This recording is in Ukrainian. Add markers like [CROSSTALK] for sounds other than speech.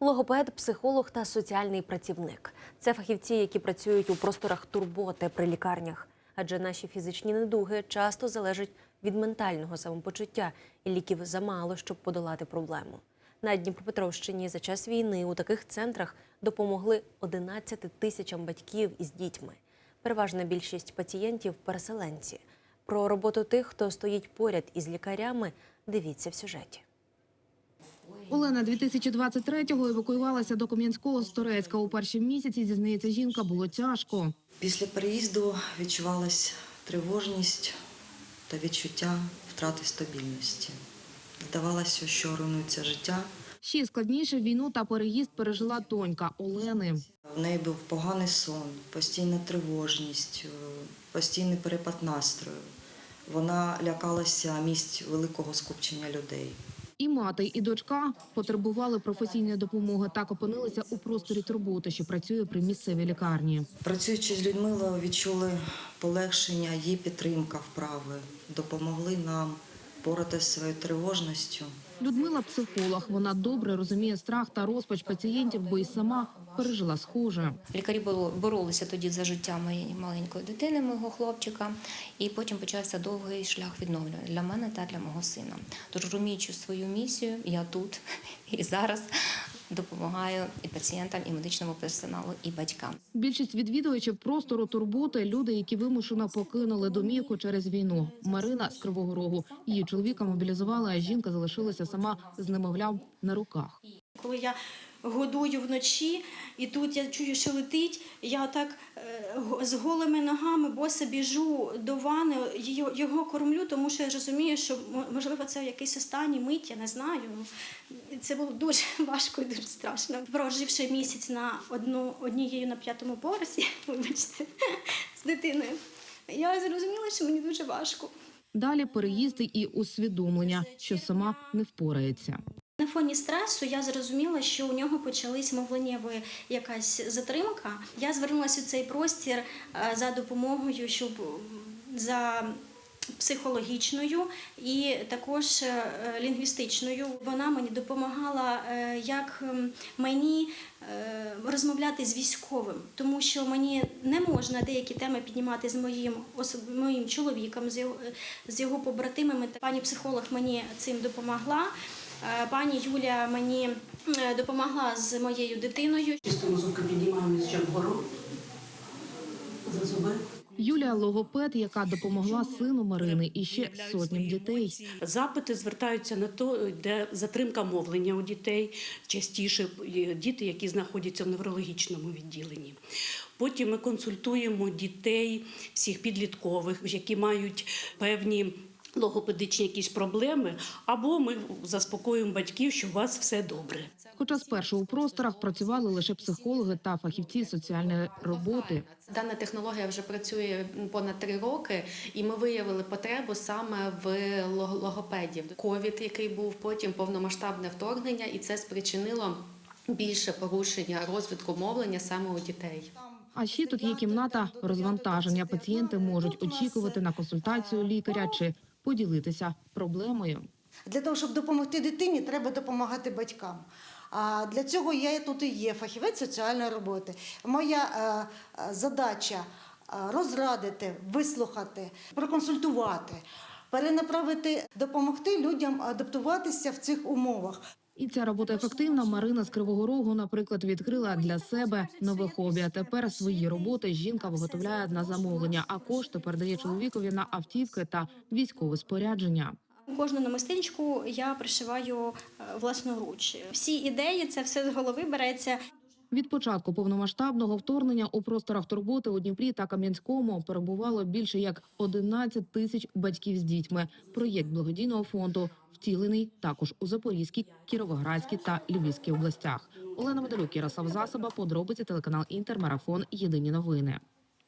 Логопед, психолог та соціальний працівник це фахівці, які працюють у просторах турботи при лікарнях. Адже наші фізичні недуги часто залежать від ментального самопочуття, і ліків замало, щоб подолати проблему. На Дніпропетровщині за час війни у таких центрах допомогли 11 тисячам батьків із дітьми. Переважна більшість пацієнтів переселенці. Про роботу тих, хто стоїть поряд із лікарями, дивіться в сюжеті. Олена 2023-го евакуювалася до Кам'янського з Торецька. У перші місяці, зізнається жінка, було тяжко. Після переїзду відчувалась тривожність та відчуття втрати стабільності. Здавалося, що руйнується життя. Ще складніше війну та переїзд пережила донька Олени. В неї був поганий сон, постійна тривожність, е, постійний перепад настрою. Вона лякалася місць великого скупчення людей. І мати, і дочка потребували професійної допомоги. Так опинилися у просторі турботи, що працює при місцевій лікарні. Працюючи з Людмилою, відчули полегшення, її підтримка вправи, допомогли нам боротися своєю тривожністю. Людмила психолог. Вона добре розуміє страх та розпач пацієнтів, бо й сама пережила схоже. Лікарі боро- боролися тоді за життя моєї маленької дитини, мого хлопчика, і потім почався довгий шлях відновлення для мене та для мого сина. Тож, розуміючи свою місію, я тут [LAUGHS] і зараз допомагаю і пацієнтам, і медичному персоналу, і батькам. Більшість відвідувачів простору турботи люди, які вимушено покинули домівку через війну. Марина з Кривого Рогу її чоловіка мобілізували, а жінка залишилася сама з немовлям на руках. Коли я годую вночі, і тут я чую, що летить, я так е, з голими ногами боса біжу до вани, його, кормлю, тому що я розумію, що можливо це якийсь останній мить, я не знаю. Ну, Це було дуже [LAUGHS] важко і дуже страшно. Проживши місяць на одну однією на п'ятому поверсі, [LAUGHS] вибачте, з дитиною, я зрозуміла, що мені дуже важко. Далі переїзди і усвідомлення, що сама не впорається. На фоні стресу я зрозуміла, що у нього почалась мовленнєва якась затримка. Я звернулася у цей простір е, за допомогою, щоб за психологічною і також е, лінгвістичною. Вона мені допомагала, е, як мені розмовляти з військовим, тому що мені не можна деякі теми піднімати з моїм моїм чоловіком, з його, з його побратимами. Пані психолог мені цим допомогла. Е, Пані Юля мені е, допомогла з моєю дитиною. Чисто мозок піднімаємо ще вгору за зуби. Юлія логопед, яка допомогла сину Марини і ще сотням дітей. Запити звертаються на то, де затримка мовлення у дітей, частіше діти, які знаходяться в неврологічному відділенні. Потім ми консультуємо дітей, всіх підліткових, які мають певні. Логопедичні якісь проблеми, або ми заспокоюємо батьків, що у вас все добре. Хоча спершу у просторах працювали лише психологи та фахівці соціальної роботи. Дана технологія вже працює понад три роки, і ми виявили потребу саме в логопедів. Ковід, який був потім повномасштабне вторгнення, і це спричинило більше порушення розвитку мовлення саме у дітей. А ще тут є кімната розвантаження. Пацієнти можуть очікувати на консультацію лікаря чи поділитися проблемою. Для того, щоб допомогти дитині, треба допомагати батькам. А для цього я тут і є фахівець соціальної роботи. Моя е, е, задача е, розрадити, вислухати, проконсультувати, перенаправити, допомогти людям адаптуватися в цих умовах. І ця робота ефективна. Марина з Кривого Рогу, наприклад, відкрила для себе нове хобі. Тепер свої роботи жінка виготовляє на замовлення, а кошти передає чоловікові на автівки та військове спорядження. Кожну намистиночку я пришиваю е, власноруч. Всі ідеї, це все з голови береться. Від початку повномасштабного вторгнення у просторах турботи у Дніпрі та Кам'янському перебувало більше як 11 тисяч батьків з дітьми. Проєкт благодійного фонду втілений також у Запорізькій, Кіровоградській та Львівській областях. Олена Медалюк, Ярослав Засоба, подробиці телеканал Інтермарафон. Єдині новини.